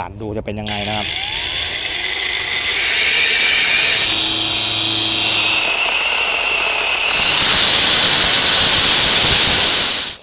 ตัดดูจะเป็นยังไงนะครับ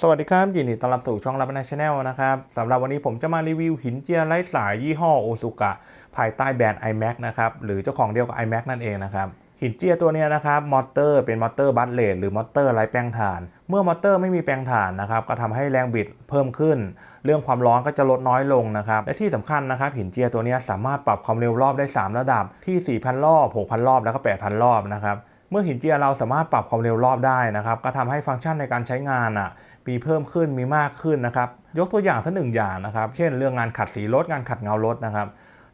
สวัสดีครับ ยินดีต้อนรับสู่ช่องรับนาชแนลนะครับสำหรับวันนี้ผมจะมารีวิวหินเจียไร้สายยี่ห้อโอซุกะภายใต้แบรนด์ iMac นะครับ หรือเจ้าของเดียวกับ iMac นั่นเองนะครับ หินเจียตัวนี้นะครับ มอเตอร์เป็นมอเตอร์บัตเลดหรือมอเตอร์ไร้แป้งถ่าน เมื่อมอเตอร์ไม่มีแป้งถ่านนะครับ ก็ทำให้แรงบิดเพิ่มขึ้น เรื่องความร้อนก็จะลดน้อยลงนะครับ และที่สำคัญนะครับหินเจียตัวนี้สามารถปรับความเร็วรอบได้ 3 ระดับที่ 4,000 รอบ 6,000 รอบ แล้วก็ 8,000 รอบนะครับ เมื่อหินเจียเราสามารถปรับความเร็วรอบได้นะครับ ก็ทำให้ฟังก์ชันในการใช้งานอะมีเพิ่มขึ้นมีมากขึ้นนะครับ ยกตัวอย่างสักหนึ่งอย่างนะครับ เช่น เรื่องงานขัดสีรถงานขัดเงารถนะครับ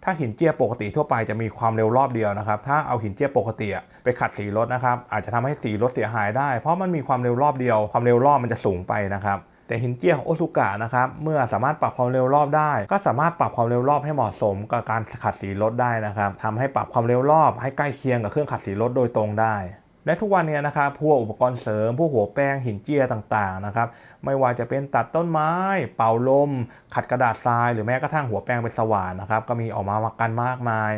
ถ้าหินเจียปกติทั่วไปจะมีความเร็วรอบเดียวนะครับ ถ้าเอาหินเจียปกติไปขัดสีรถนะครับ อาจจะทำให้สีรถเสียหายได้ เพราะมันมีความเร็วรอบเดียว ความเร็วรอบมันจะสูงไปนะครับ แต่หินเจียของโอซุกะนะครับเมื่อสามารถปรับความเร็วรอบได้ ก็สามารถปรับความเร็วรอบให้เหมาะสมกับการขัดสีรถได้นะครับทำให้ปรับความเร็วรอบให้ใกล้เคียงกับเครื่องขัดสีรถโดยตรงได้และทุกวันนี้นะครับพวกอุปกรณ์เสริม พวกหัวแป้งหินเจียต่างๆนะครับ ไม่ว่าจะเป็นตัดต้นไม้ เป่าลม ขัดกระดาษทราย หรือแม้กระทั่งหัวแป้งเป็นสว่านนะครับ ก็มีออกมากันมากมาย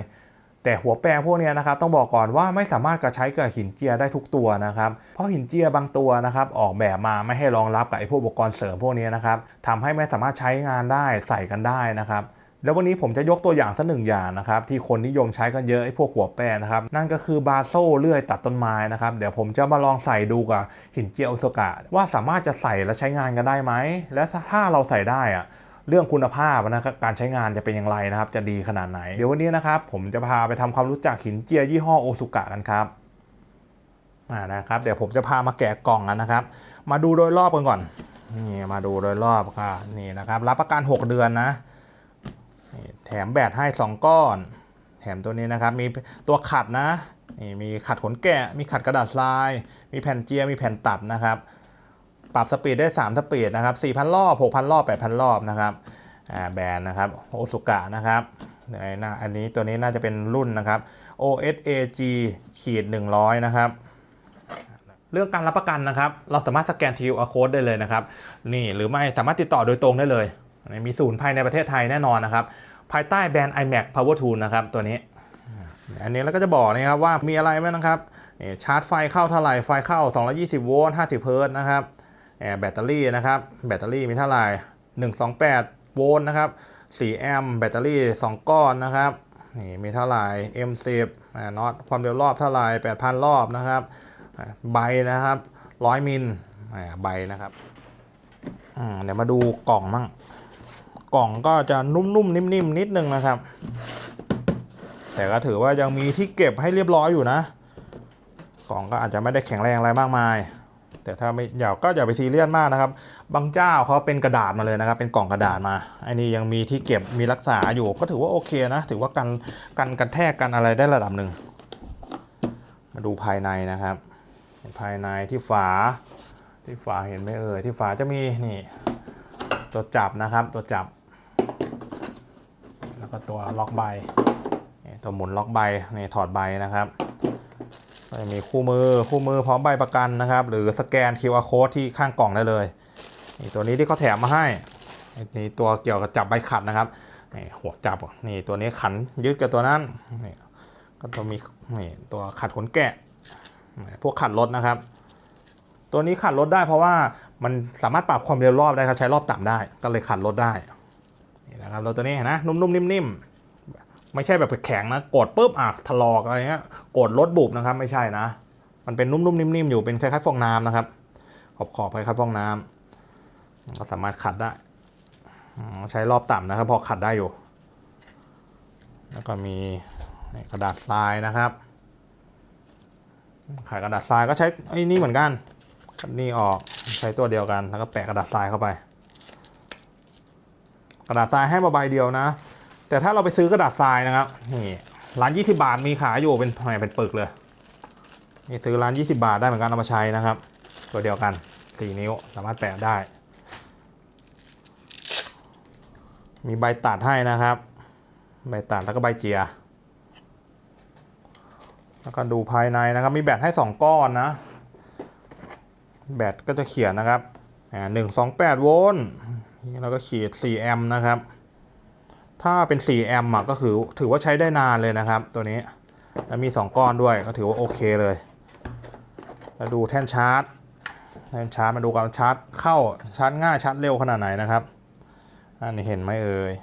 แต่หัวแปรงพวกนี้นะครับต้องบอกก่อนว่าไม่สามารถกระใช้กับหินเจียได้ทุกตัวนะครับเพราะหินเจียบางตัวนะครับออกแบบมาไม่ให้รองรับกับไอ้พวกอุปกรณ์เสริมพวกนี้นะครับทำให้ไม่สามารถใช้งานได้ใส่กันได้นะครับแล้ววันนี้ผมจะยกตัวอย่างสักหนึ่งอย่างนะครับที่คนนิยมใช้กันเยอะไอ้พวกหัวแปรนะครับนั่นก็คือบาโซ่เลื่อยตัดต้นไม้นะครับเดี๋ยวผมจะมาลองใส่ดูกับหินเจียอโซกะว่าสามารถจะใส่และใช้งานกันได้ไหมและถ้าเราใส่ได้อะ เรื่องคุณภาพนะครับการใช้งานจะเป็นอย่างไรนะครับ จะดีขนาดไหน เดี๋ยววันนี้นะครับ ผมจะพาไปทำความรู้จักหินเจียยี่ห้อโอซุกะกันครับอ่านะครับ เดี๋ยวผมจะพามาแกะกล่องกันนะครับ มาดูโดยรอบกันก่อนนี่มาดูโดยรอบค่ะนี่นะครับ รับประกัน 6 เดือนนะนแถมแบตให้ 2 ก้อน แถมตัวนี้นะครับมีตัวขัดนะนี่มีขัดขนแกะ มีขัดกระดาษทราย มีแผ่นเจียมีแผ่นตัดนะครับ ปรับสปีดได้ 3 สปีดนะครับ 4,000 รอบ 6,000 รอบ 8,000 รอบนะครับแบรนด์นะครับโอสุกะนะครับอันนี้ตัวนี้น่าจะเป็นรุ่นนะครับ OSAG ขีด100 นะครับเรื่องการรับประกันนะครับ เราสามารถสแกน QR code ได้เลยนะครับ นี่หรือไม่สามารถติดต่อโดยตรงได้เลย มีศูนย์ภายในประเทศไทยแน่นอนนะครับ ภายใต้แบรนด์ iMac Power Tool นะครับ ตัวนี้ อันนี้เราก็จะบอกนะครับว่ามีอะไรไหมนะครับชาร์จไฟเข้าเท่าไหร่ ไฟเข้า 220 โวลต์ 50 เฮิร์ตนะครับ แอบแบตเตอรี่นะครับ แบตเตอรี่มีเท่าไหร่128 โวลต์นะครับ 4 แอมป์แบตเตอรี่ 2 ก้อนนะครับ นี่มีเท่าไหร่ M10 อ่าน็อตความเร็วรอบเท่าไหร่ 8,000 รอบนะครับ ใบนะครับ 100 มิลอ่าใบนะครับเดี๋ยวมาดูกล่องมั่ง กล่องก็จะนุ่มๆ นิ่มๆ นิดนึงนะครับ แต่ก็ถือว่ายังมีที่เก็บให้เรียบร้อยอยู่นะ กล่องก็อาจจะไม่ได้แข็งแรงอะไรมากมาย แต่ถ้าไม่อยากก็อย่าไปซีเรียสมากนะครับ บางเจ้าเขาเป็นกระดาษมาเลยนะครับ เป็นกล่องกระดาษมาอันนี้ยังมีที่เก็บมีรักษาอยู่ ก็ถือว่าโอเคนะ ถือว่ากันกันกระแทกกันอะไรได้ระดับหนึ่ง มาดูภายในนะครับ ภายในที่ฝา ที่ฝาเห็นไหมเอ่ยที่ฝาจะมีนี่ ตัวจับนะครับ ตัวจับ แล้วก็ตัวล็อกใบตัวหมุนล็อกใบนี่ถอดใบนะครับ มีคู่มือคู่มือพร้อมใบประกันนะครับ หรือสแกน QR code ที่ข้างกล่องได้เลยนี่ตัวนี้ที่เขาแถมมาให้นี่ตัวเกี่ยวกับจับใบขัดนะครับนี่หัวจับนี่ตัวนี้ขันยึดกับตัวนั้นนี่ก็ตัวมีนี่ตัวขัดขนแกะพวกขัดรถนะครับ ตัวนี้ขัดรถได้เพราะว่ามันสามารถปรับความเร็วรอบได้ครับใช้รอบต่ำได้ก็เลยขัดรถได้นี่นะครับรถตัวนี้นะนุ่มๆนิ่มๆ ไม่ใช่แบบแข็งนะ กดปุ๊บอะถลอกอะไรเงี้ยกดรถบุบนะครับ ไม่ใช่นะ มันเป็นนุ่มๆนิ่มๆอยู่เป็นคล้ายๆฟองน้ำนะครับ ขอบขอบๆคล้ายๆฟองน้ำก็สามารถขัดได้ใช้รอบต่ำนะครับ พอขัดได้อยู่ แล้วก็มีกระดาษทรายนะครับขายกระดาษทรายก็ใช้ไอ้นี่เหมือนกันนี่ออกใช้ตัวเดียวกันแล้วก็แปะกระดาษทรายเข้าไป กระดาษทรายให้มาใบเดียวนะ แต่ถ้าเราไปซื้อกระดาษทรายนะครับนี่ร้าน20 บาทมีขายอยู่เป็นแผ่เป็นปึกเลยนี่ซื้อร้าน 20 บาทได้เหมือนกันเอามาใช้นะครับ ตัวเดียวกัน4นิ้วสามารถแปะได้ มีใบตัดให้นะครับ ใบตัดแล้วก็ใบเจียแล้วก็ดูภายในนะครับ มีแบตให้ 2 ก้อนนะ แบตก็จะเขียนนะครับอ่าหนึ่งสองแปดโวลต์แล้วก็ขีด4แอมป์นะครับ ถ้าเป็น 4 แอมป์ก็คือถือว่าใช้ได้นานเลยนะครับ ตัวนี้ แล้วมี 2 ก้อนด้วยก็ถือว่าโอเคเลยแล้วดูแท่นชาร์จ แท่นชาร์จมาดูกันชาร์จเข้าชาร์จง่ายชาร์จเร็วขนาดไหนนะครับอันนี้เห็นไหมเอ่ย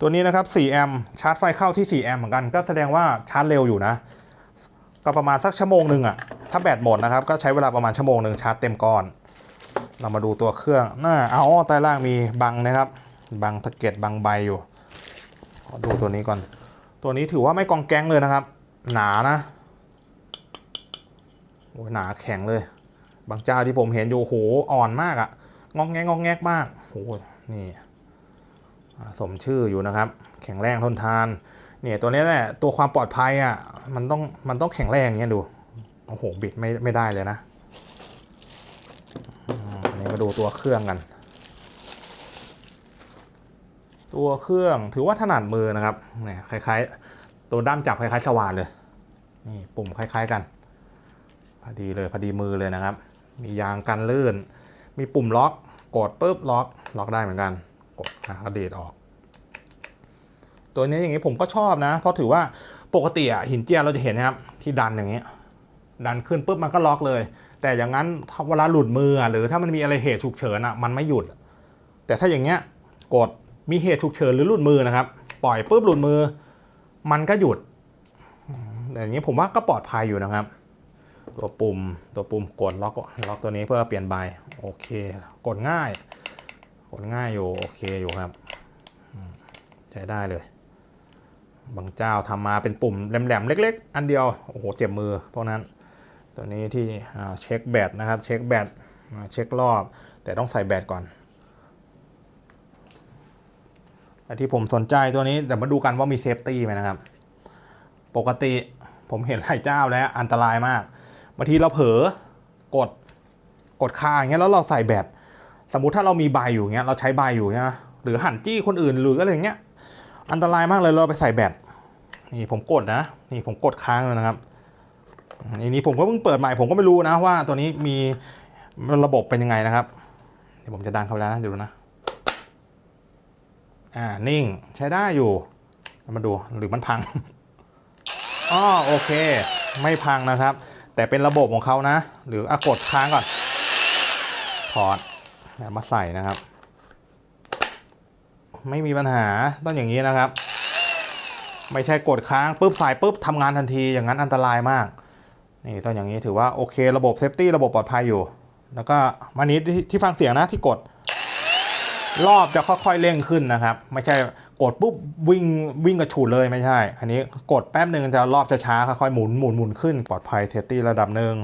ตัวนี้นะครับ 4 แอมป์ชาร์จไฟเข้าที่ 4 แอมป์เหมือนกัน ก็แสดงว่าชาร์จเร็วอยู่นะ ก็ประมาณสักชั่วโมงหนึ่งอะถ้าแบตหมดนะครับ ก็ใช้เวลาประมาณชั่วโมงหนึ่งชาร์จเต็มก้อน เรามาดูตัวเครื่องหน่าเอาใต้ล่างมีบังนะครับ บังตะเก็ดบังใบอยู่ ดูตัวนี้ก่อน ตัวนี้ถือว่าไม่กองแก๊งเลยนะครับ หนานะโอ้ยหนาแข็งเลย บางเจ้าที่ผมเห็นอยู่โหอ่อนมากอะงอกแงกงอกแงกมากโหนี่อ่าสมชื่ออยู่นะครับ แข็งแรงทนทานเนี่ยตัวนี้แหละตัวความปลอดภัยอะมันต้องมันต้องแข็งแรงอย่างเงี้ยดูโอ้โหบิดไม่ไม่ได้เลยนะอืมอันนี้มาดูตัวเครื่องกัน ตัวเครื่องถือว่าถนัดมือนะครับเนี่ยคล้ายๆ ตัวด้ามจับคล้ายๆสว่านเลยนี่ปุ่มคล้าย ๆกันพอดีเลยพอดีมือเลยนะครับ มียางกันลื่น มีปุ่มล็อก กดปุ๊บล็อกล็อกได้เหมือนกัน กดหากระเดดออก ตัวนี้อย่างนี้ผมก็ชอบนะ เพราะถือว่าปกติอะหินเจียเราจะเห็นนะครับ ที่ดันอย่างเงี้ยดันขึ้นปุ๊บมันก็ล็อกเลย แต่อย่างนั้นเวลาหลุดมือหรือถ้ามันมีอะไรเหตุฉุกเฉินอะมันไม่หยุด แต่ถ้าอย่างเงี้ยกด มีเหตุฉุกเฉินหรือหลุดมือนะครับ ปล่อยปุ๊บหลุดมือ มันก็หยุดอืมแต่อย่างนี้ผมว่าก็ปลอดภัยอยู่นะครับ ตัวปุ่มตัวปุ่มกดล็อกล็อกตัวนี้เพื่อเปลี่ยนใบโอเค กดง่าย กดง่ายอยู่โอเคอยู่ครับ ใช้ได้เลย บางเจ้าทำมาเป็นปุ่มแหลมๆเล็ก ๆ อันเดียวโอ้โหเจ็บมือพวกนั้น ตัวนี้ที่เช็คแบตนะครับ เช็คแบตเช็ครอบ แต่ต้องใส่แบตก่อนแต่ ที่ผมสนใจตัวนี้เดี๋ยวมาดูกันว่ามีเซฟตี้ไหมนะครับ ปกติผมเห็นหลายเจ้าแล้วอันตรายมากบางทีเราเผลอกดกดคาอย่างเงี้ยแล้วเราใส่แบตสมมุติถ้าเรามีใบอยู่เงี้ยเราใช้ใบอยู่เงี้ยหรือหันจี้คนอื่นหรืออะไรเงี้ยอันตรายมากเลยเราไปใส่แบตนี่ผมกดนะ นี่ผมกดค้างเลยนะครับอันนี้ผมก็เพิ่งเปิดใหม่ผมก็ไม่รู้นะว่าตัวนี้มีระบบเป็นยังไงนะครับเดี๋ยวผมจะดันเข้าไปแล้วนะเดี๋ยวนะ อ่า นิ่ง ใช้ได้อยู่ มาดู หรือมันพังอ๋อโอเค ไม่พังนะครับ แต่เป็นระบบของเขานะ หรืออะกดค้างก่อน ถอด มาใส่นะครับ ไม่มีปัญหา ต้องอย่างนี้นะครับ ไม่ใช่กดค้างปุ๊บใส่ปุ๊บทำงานทันที อย่างนั้นอันตรายมาก นี่ต้องอย่างนี้ถือว่าโอเค ระบบเซฟตี้ระบบปลอดภัยอยู่ แล้วก็วันนี้ที่ฟังเสียงนะที่กด รอบจะค่อยๆเร่งขึ้นนะครับ ไม่ใช่กดปุ๊บวิ่งวิ่งกระฉูดเลยไม่ใช่ อันนี้กดแป๊บหนึ่งจะรอบจะช้าค่อยๆหมุนหมุนหมุนขึ้นปลอดภัยเซฟตี้ระดับหนึ่ง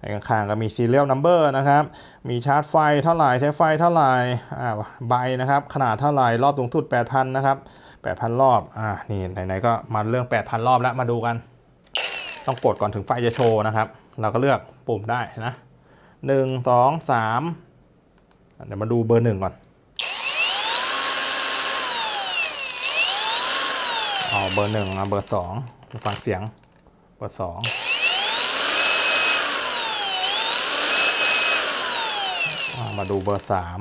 ไอ้ข้างๆก็มี serial number นะครับ มีชาร์จไฟเท่าไหร่ใช้ไฟเท่าไหร่อ่าใบนะครับ ขนาดเท่าไหร่รอบสูงสุด 8,000 นะครับ 8,000 รอบอ่านี่ไหนๆก็มาเรื่อง 8,000 รอบแล้วมาดูกัน ต้องกดก่อนถึงไฟจะโชว์นะครับ เราก็เลือกปุ่มได้นะหนึ่งสองสามเดี๋ยวมาดูเบอร์หนึ่งก่อน เบอร์หนึ่งเบอร์สองฟังเสียง เบอร์สองมาดูเบอร์สาม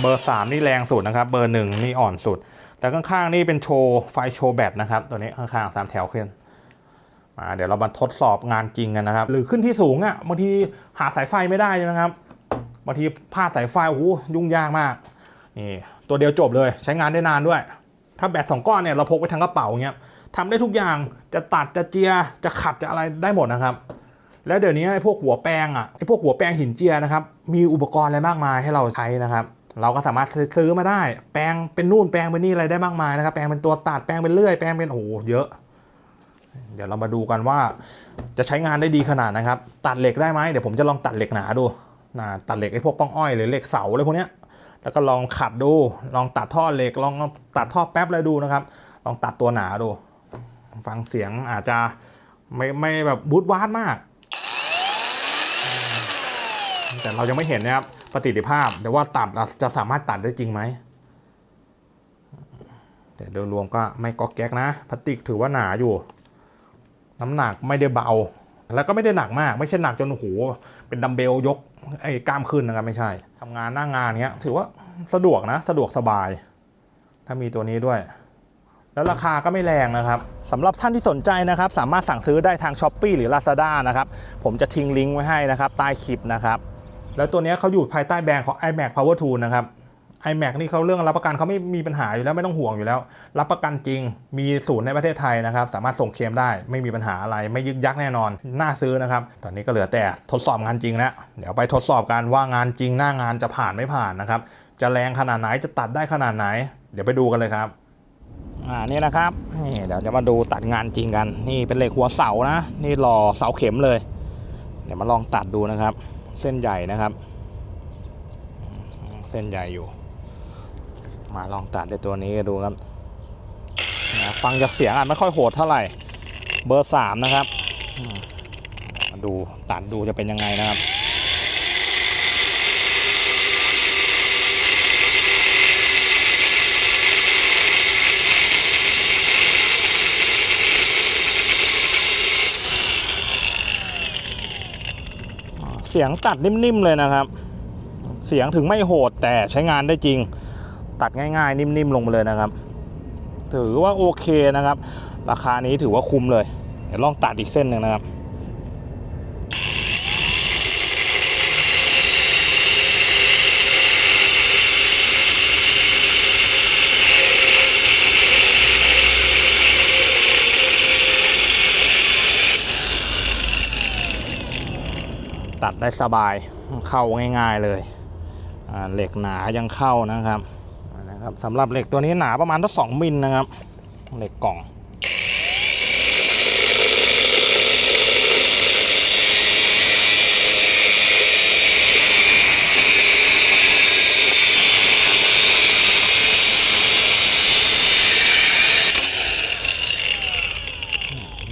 เบอร์สามนี่แรงสุดนะครับ เบอร์หนึ่งนี่อ่อนสุด แต่ข้างๆนี่เป็นโชว์ไฟโชว์แบตนะครับ ตัวนี้ข้างๆตามแถวขึ้นมาเดี๋ยวเรามาทดสอบงานจริงกันนะครับ หรือขึ้นที่สูงอะ่ะบางทีหาสายไฟไม่ได้ใช่ไหมครับ บางทีพลาดสายไฟโอ้ยุ่งยากมากนี่ตัวเดียวจบเลยใช้งานได้นานด้วย ถ้าแบตสองก้อนเนี่ยเราพกไปทั้งกระเป๋าเงี้ยทำได้ทุกอย่างจะตัดจะเจียจะขัดจะอะไรได้หมดนะครับ แล้วเดี๋ยวนี้ไอ้พวกหัวแปงอะไอ้พวกหัวแปงหินเจียนะครับมีอุปกรณ์อะไรมากมายให้เราใช้นะครับ เราก็สามารถซื้อมาได้ แปรงเป็นนู่นแปรงเป็นนี่อะไรได้มากมายนะครับ แปรงเป็นตัวตัดแปรงเป็นเลื่อยแปรงเป็นโอ้โหเยอะ เดี๋ยวเรามาดูกันว่าจะใช้งานได้ดีขนาดนะครับ ตัดเหล็กได้ไหมเดี๋ยวผมจะลองตัดเหล็กหนาดู นะตัดเหล็กไอ้พวกป้องอ้อยหรือเหล็กเสาอะไรพวกเนี้ยแล้วก็ลองขัดดู ลองตัดท่อเหล็ก ลองตัดท่อแป๊บเลยดูนะครับ ลองตัดตัวหนาดู ฟังเสียงอาจจะไม่ไม่แบบบูดวาดมาก แต่เรายังไม่เห็นนะครับประสิทธิภาพ แต่ว่าตัดจะสามารถตัดได้จริงไหม แต่โดยรวมก็ไม่ก๊อกแก๊กนะพลาสติกถือว่าหนาอยู่ น้ำหนักไม่ได้เบา แล้วก็ไม่ได้หนักมาก ไม่ใช่หนักจนโหเป็นดัมเบลยก ไอ้กล้ามขึ้นนะครับไม่ใช่ทำงานหน้างงานเงี้ย ถือว่าสะดวกนะ สะดวกสบาย ถ้ามีตัวนี้ด้วย แล้วราคาก็ไม่แรงนะครับสำหรับท่านที่สนใจนะครับ สามารถสั่งซื้อได้ทาง s h อ p e e หรือ Lazada นะครับ ผมจะทิ้งลิงก์ไว้ให้นะครับ ใต้คลิปนะครับ แล้วตัวนี้เขาอยู่ภายใต้แบรนด์ของ iMac Power Tool นะครับ iMac นี่เขาเรื่องรับประกันเขาไม่มีปัญหาอยู่แล้วไม่ต้องห่วงอยู่แล้ว รับประกันจริงมีศูนย์ในประเทศไทยนะครับ สามารถส่งเคลมได้ไม่มีปัญหาอะไรไม่ยึกยักแน่นอน น่าซื้อนะครับ ตอนนี้ก็เหลือแต่ทดสอบงานจริงแล้วเดี๋ยวไปทดสอบกันว่างานจริงหน้างานจะผ่านไม่ผ่านนะครับ จะแรงขนาดไหนจะตัดได้ขนาดไหน เดี๋ยวไปดูกันเลยครับอ่านี่นะครับนี่เดี๋ยวจะมาดูตัดงานจริงกัน นี่เป็นเหล็กหัวเสานะ นี่หล่อเสาเข็มเลย เดี๋ยวมาลองตัดดูนะครับ เส้นใหญ่นะครับ เส้นใหญ่อยู่ มาลองตัดในตัวนี้ดูครับฟังจากเสียงอาจไม่ค่อยโหดเท่าไหร่ เบอร์สามนะครับมาดูตัดดูจะเป็นยังไงนะครับเสียงตัดนิ่มๆเลยนะครับ เสียงถึงไม่โหดแต่ใช้งานได้จริง ตัดง่ายๆ นิ่มๆ ลงมาเลยนะครับ ถือว่าโอเคนะครับ ราคานี้ถือว่าคุ้มเลย เดี๋ยวลองตัดอีกเส้นหนึ่งนะครับตัดได้สบายเข้าง่าย ๆเลย เหล็กหนายังเข้านะครับ ครับสำหรับเหล็กตัวนี้หนาประมาณตั้งสองมิลนะครับ เหล็กกล่อง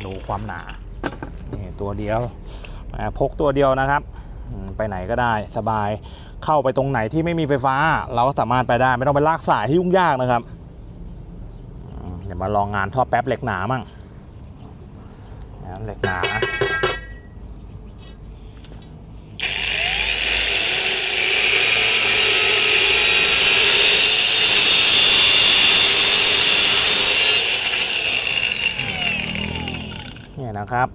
ดูความหนา นี่ตัวเดียว พกตัวเดียวนะครับ ไปไหนก็ได้สบาย เข้าไปตรงไหนที่ไม่มีไฟฟ้า เราก็สามารถไปได้ ไม่ต้องไปลากสายที่ยุ่งยากนะครับเดี๋ยวมาลองงานท่อแป๊บเหล็กหนามั่งเหล็กหนาเนี่ยนะครับ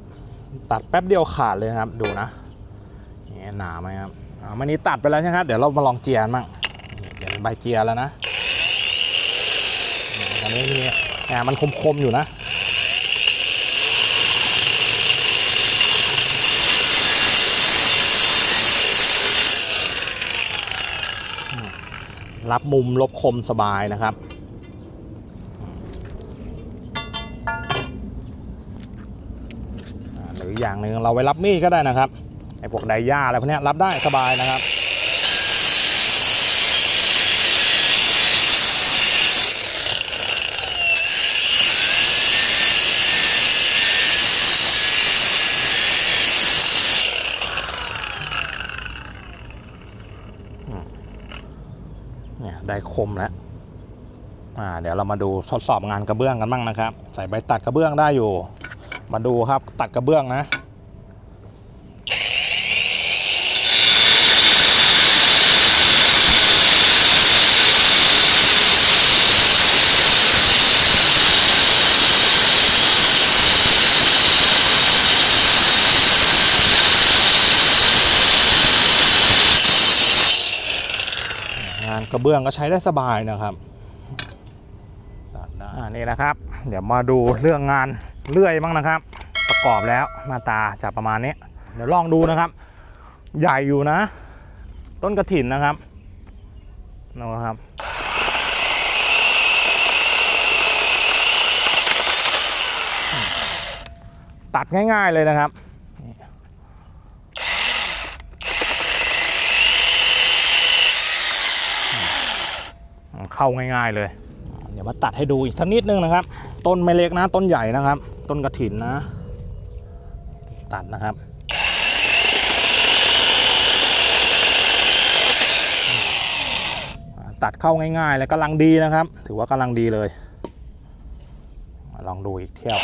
ตัดแป๊บเดียวขาดเลยครับ ดูนะเนี่ยหนาไหมครับ มันนี้ตัดไปแล้วใช่ไหมครับเดี๋ยวเรามาลองเจียร์มั่งนี่เดี๋ยวใบเจียร์แล้วนะนี่ตอนนี้นี่อ่ามันคมๆอยู่นะรับมุมลบคมสบายนะครับ หรืออย่างหนึ่งเราไว้รับมีดก็ได้นะครับ ไอ้พวกไดย่าอะไรพวกนี้รับได้สบายนะครับเนี่ยได้คมแล้วอ่าเดี๋ยวเรามาดูทดสอบงานกระเบื้องกันบ้างนะครับ ใส่ใบตัดกระเบื้องได้อยู่ มาดูครับตัดกระเบื้องนะ กระเบื้องก็ใช้ได้สบายนะครับตัดได้อ่านี่นะครับ เดี๋ยวมาดูเรื่องงานเลื่อยบ้างนะครับ ประกอบแล้วหน้าตาจะประมาณนี้เดี๋ยวลองดูนะครับ ใหญ่อยู่นะ ต้นกระถินนะครับนะครับตัดง่าย ๆเลยนะครับ เข้าง่าย ๆเลย เดี๋ยวมาตัดให้ดูอีกสักนิดนึงนะครับ ต้นไม่เล็กนะ ต้นใหญ่นะครับ ต้นกระถินนะ ตัดนะครับตัดเข้าง่ายๆ แล้วกำลังดีนะครับ ถือว่ากำลังดีเลยมาลองดูอีกเที่ยว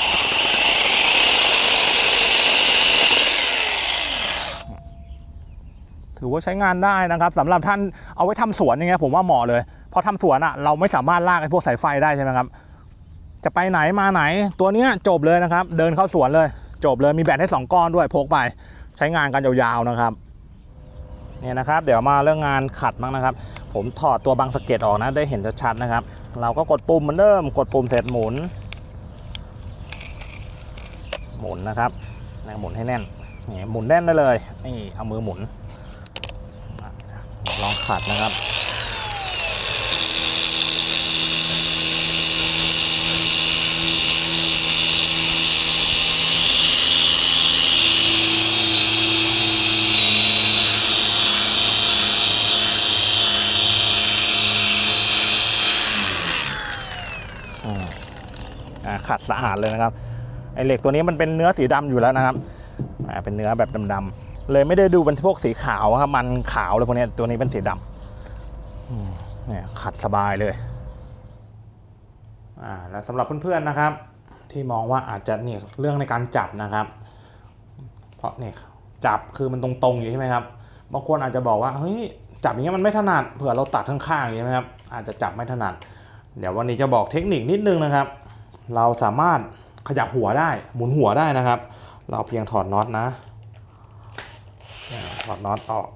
ถือว่าใช้งานได้นะครับสำหรับท่านเอาไว้ทำสวนอย่างเงี้ยผมว่าเหมาะเลยพอทำสวนอะเราไม่สามารถลากไอ้พวกสายไฟได้ใช่ไหมครับ จะไปไหนมาไหน ตัวเนี้ยจบเลยนะครับ เดินเข้าสวนเลย จบเลยมีแบตให้สองก้อนด้วยพกไปใช้งานกันยาวๆนะครับเนี่ยนะครับ เดี๋ยวมาเรื่องงานขัดบ้างนะครับ ผมถอดตัวบังสะเก็ตออกนะได้เห็นชัดๆนะครับ เราก็กดปุ่มเหมือนเดิมกดปุ่มเสร็จหมุน หมุนนะครับหมุนให้แน่นนี่หมุนแน่นได้เลยนี่เอามือหมุน ลองขัดนะครับอ่าขัดสะอาดเลยนะครับไอเหล็กตัวนี้มันเป็นเนื้อสีดำอยู่แล้วนะครับอ่าเป็นเนื้อแบบดำๆ เลยไม่ได้ดูเป็นพวกสีขาวครับมันขาวเลยพวกนี้ตัวนี้เป็นสีดำเนี่ยขัดสบายเลยอ่าแล้วสำหรับเพื่อนๆนะครับ ที่มองว่าอาจจะเนี่ยเรื่องในการจับนะครับ เพราะเนี่ยจับคือมันตรงๆอยู่ใช่ไหมครับบางคนอาจจะบอกว่าเฮ้ยจับอย่างเงี้ยมันไม่ถนัดเผื่อเราตัดข้างๆอย่างเงี้ยครับอาจจะจับไม่ถนัด เดี๋ยววันนี้จะบอกเทคนิคนิดนึงนะครับ เราสามารถขยับหัวได้หมุนหัวได้นะครับ เราเพียงถอดน็อตนะ อ่าถอดน็อตออก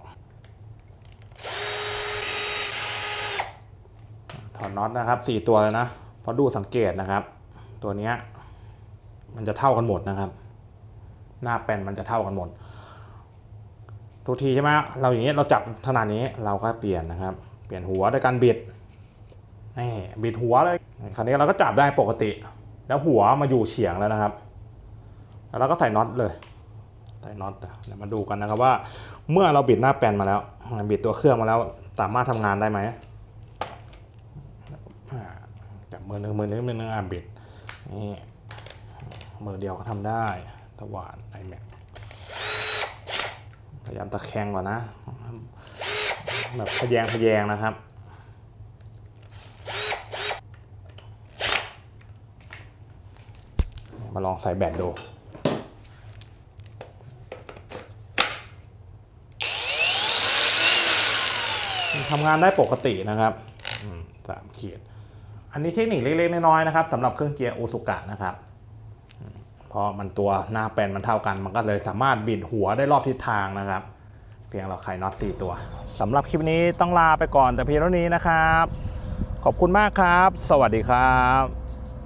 ถอดน็อตนะครับสี่ตัวเลยนะเพราะดูสังเกตนะครับ ตัวนี้มันจะเท่ากันหมดนะครับ หน้าแป้นมันจะเท่ากันหมด ทุกทีใช่ไหมเราอย่างนี้เราจับขนาดนี้เราก็เปลี่ยนนะครับ เปลี่ยนหัวด้วยการบิดนี่บิดหัวเลยคราวนี้เราก็จับได้ปกติ แล้วหัวมาอยู่เฉียงแล้วนะครับ แล้วเราก็ใส่น็อตเลย ใส่น็อตนะเดี๋ยวมาดูกันนะครับว่า เมื่อเราบิดหน้าแปนมาแล้วบิดตัวเครื่องมาแล้วสามารถทำงานได้ไหมจับมือหนึ่งมือหนึ่งมือหนึ่งอะบิดนี่มือเดียวก็ทำได้ตะหวานไอแม็กพยายามตะแคงก่อนนะ แบบพะแยงพะแยงนะครับมาลองใส่แบตดู ทำงานได้ปกตินะครับสามขีด อันนี้เทคนิคเล็กๆน้อยๆนะครับสำหรับเครื่องเจียร์โอสุกะนะครับเพราะมันตัวหน้าแปนมันเท่ากัน มันก็เลยสามารถบิดหัวได้รอบทิศทางนะครับ เพียงเราไขน็อตสี่ตัวสำหรับคลิปนี้ต้องลาไปก่อนแต่เพียงเท่านี้นะครับ ขอบคุณมากครับ สวัสดีครับ